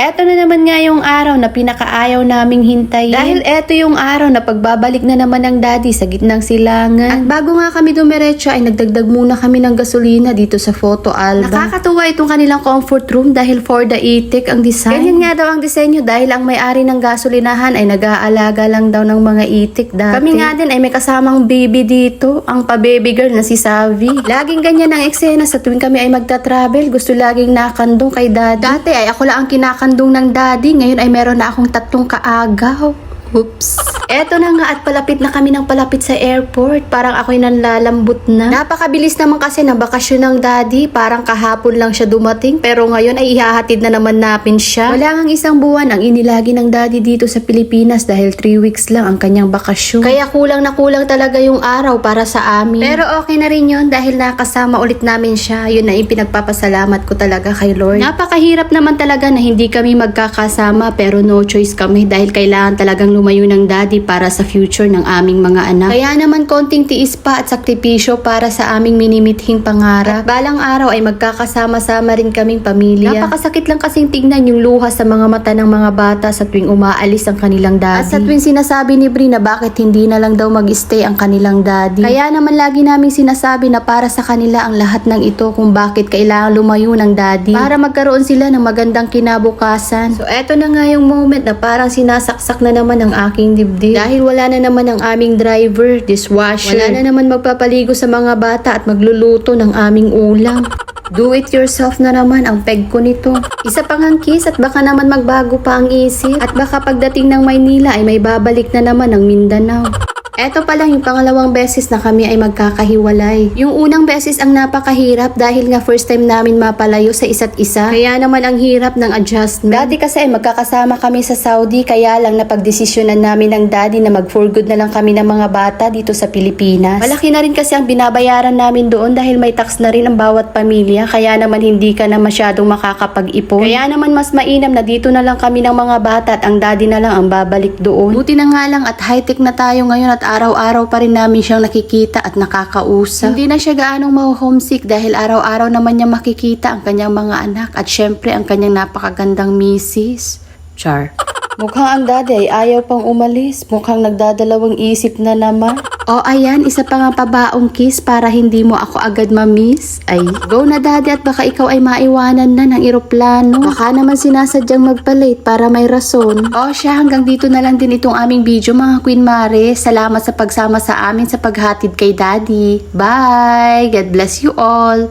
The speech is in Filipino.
Eto na naman nga yung araw na pinakaayaw naming hintayin. Dahil eto yung araw na pagbabalik na naman ng daddy sa gitnang silangan. At bago nga kami dumiretso ay nagdagdag muna kami ng gasolina dito sa photo album. Nakakatuwa itong kanilang comfort room dahil for the itik ang design. Ganyan nga daw ang disenyo dahil ang may-ari ng gasolinahan ay nag-aalaga lang daw ng mga itik dati. Kami nga din ay may kasamang baby dito, ang pa-baby girl na si Savi. Laging ganyan ang eksena sa tuwing kami ay magta-travel. Gusto laging nakandong kay daddy. Dati ay ako lang ang kinakandong ng daddy. Ngayon ay meron na akong tatlong kaagaw. Oops. Eto na nga at palapit na kami ng palapit sa airport. Parang ako'y nanlalambot na. Napakabilis naman kasi ng bakasyon ng daddy. Parang kahapon lang siya dumating. Pero ngayon ay ihahatid na naman namin siya. Wala ngang isang buwan ang inilagi ng daddy dito sa Pilipinas dahil 3 weeks lang ang kanyang bakasyon. Kaya kulang na kulang talaga yung araw para sa amin. Pero okay na rin yun dahil nakasama ulit namin siya. Yun na yung pinagpapasalamat ko talaga kay Lord. Napakahirap naman talaga na hindi kami magkakasama pero no choice kami dahil kailangan talagang lumayo ng daddy para sa future ng aming mga anak. Kaya naman konting tiis pa at sakripisyo para sa aming minimithing pangarap. At balang araw ay magkakasama-sama rin kaming pamilya. Napakasakit lang kasing tignan yung luha sa mga mata ng mga bata sa tuwing umaalis ang kanilang daddy. At sa tuwing sinasabi ni Bri na bakit hindi na lang daw mag-stay ang kanilang daddy. Kaya naman lagi naming sinasabi na para sa kanila ang lahat ng ito kung bakit kailangan lumayo ng daddy. Para magkaroon sila ng magandang kinabukasan. So eto na nga yung moment na parang sinasaksak na naman ang aking dibdib. Dahil wala na naman ang aming driver, dishwasher. Wala na naman magpapaligo sa mga bata at magluluto ng aming ulam. Do it yourself na naman ang peg ko nito. Isa pang ang kiss at baka naman magbago pa ang isip. At baka pagdating ng Maynila ay may babalik na naman ang Mindanao. Eto pa lang yung pangalawang beses na kami ay magkakahiwalay. Yung unang beses ang napakahirap dahil nga first time namin mapalayo sa isa't isa. Kaya naman ang hirap ng adjustment. Dati kasi ay magkakasama kami sa Saudi kaya lang napagdesisyonan namin ng daddy na mag for good na lang kami ng mga bata dito sa Pilipinas. Malaki na rin kasi ang binabayaran namin doon dahil may tax na rin ang bawat pamilya kaya naman hindi ka na masyadong makakapag-ipon. Kaya naman mas mainam na dito na lang kami ng mga bata at ang daddy na lang ang babalik doon. Buti na nga lang at high-tech na tayo ngayon at araw-araw pa rin namin siyang nakikita at nakakausap. Hindi na siya gaanong ma-homesick dahil araw-araw naman niya makikita ang kanyang mga anak at syempre ang kanyang napakagandang misis. Char. Mukhang ang daddy ay ayaw pang umalis. Mukhang nagdadalawang isip na naman. O ayan, isa pa nga pabaong kiss para hindi mo ako agad ma-miss. Ay, go na daddy at baka ikaw ay maiwanan na ng eroplano. Baka naman sinasadyang magpalit para may rason. O siya, hanggang dito na lang din itong aming video mga Queen Mare. Salamat sa pagsama sa amin sa paghatid kay daddy. Bye! God bless you all!